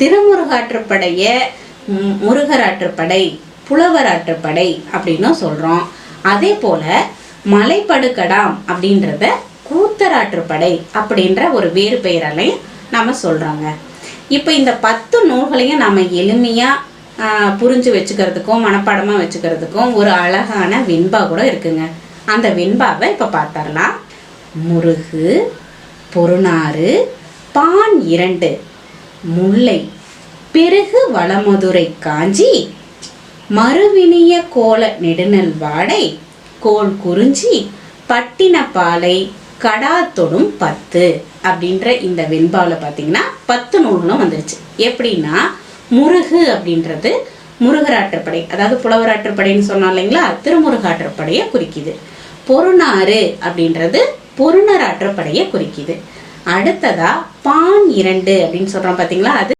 திருமுருகாற்றுப்படைய முருகராற்றுப்படை புலவராற்றுப்படை அப்படின்னும் சொல்கிறோம் அதே போல் மலைப்படுக்கடாம் அப்படின்றத கூத்தராற்றுப்படை அப்படின்ற ஒரு வேறு பெயராலையும் நம்ம சொல்கிறோங்க இப்போ இந்த பத்து நூல்களையும் நம்ம எளிமையாக புரிஞ்சு வச்சுக்கிறதுக்கும் மனப்பாடமாக வச்சுக்கிறதுக்கும் ஒரு அழகான வெண்பா கூட இருக்குங்க. அந்த வெண்பாவை இப்போ பார்த்தரலாம் முருகு பொருணாறு பான் இரண்டு. முல்லை. பெருகு வளமதுரை காஞ்சி மறுவினிய கோல நெடுநல் வாடை கோல் குறிஞ்சி பட்டினப்பாலை கடாத்தொடும் பத்து அப்படின்ற இந்த வெண்பாவில் பார்த்தீங்கன்னா பத்து நூல்களும் வந்துருச்சு. எப்படின்னா முருகு அப்படின்றது முருகராற்றுப்படை அதாவது புலவராற்றுப்படைன்னு சொன்னோம் இல்லைங்களா? திருமுருகாற்றுப்படையை குறிக்குது. பொருணாறு அப்படின்றது பொருணராற்றுப்படையை குறிக்குது. அடுத்ததா பான் இரண்டு அப்படின்னு சொல்றோம் பார்த்தீங்களா அது